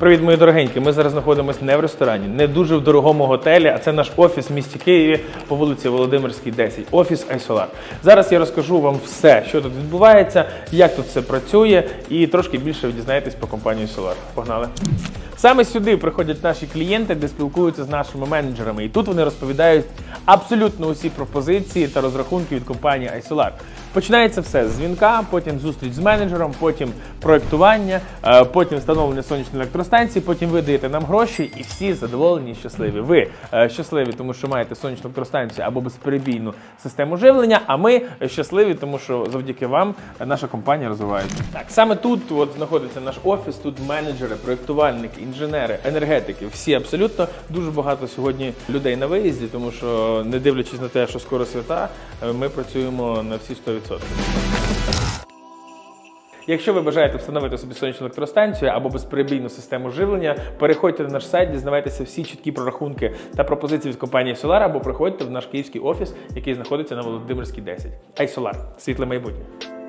Привіт, мої дорогенькі. Ми зараз знаходимося не в ресторані, не дуже в дорогому готелі, а це наш офіс в місті Києві по вулиці Володимирській, 10. Офіс Айсолар. Зараз я розкажу вам все, що тут відбувається, як тут все працює, і трошки більше ви дізнаєтесь про компанію Solar. Погнали! Саме сюди приходять наші клієнти, де спілкуються з нашими менеджерами. І тут вони розповідають абсолютно усі пропозиції та розрахунки від компанії iSolar. Починається все з дзвінка, потім зустріч з менеджером, потім проектування, е, потім встановлення сонячної електростанції, потім ви даєте нам гроші, і всі задоволені і щасливі. Ви е, щасливі, тому що маєте сонячну електростанцію або безперебійну систему живлення. А ми щасливі, тому що завдяки вам наша компанія розвивається. Так саме тут от знаходиться наш офіс. Тут менеджери, проектувальники, інженери, енергетики. Всі абсолютно дуже багато сьогодні людей на виїзді, тому що не дивлячись на те, що скоро свята, е, ми працюємо на всі 100%. Якщо ви бажаєте встановити собі сонячну електростанцію або безперебійну систему живлення, переходьте на наш сайт, дізнавайтеся всі чіткі прорахунки та пропозиції від компанії Solar, або приходьте в наш київський офіс, який знаходиться на Володимирській 10. iSolar. світле майбутнє.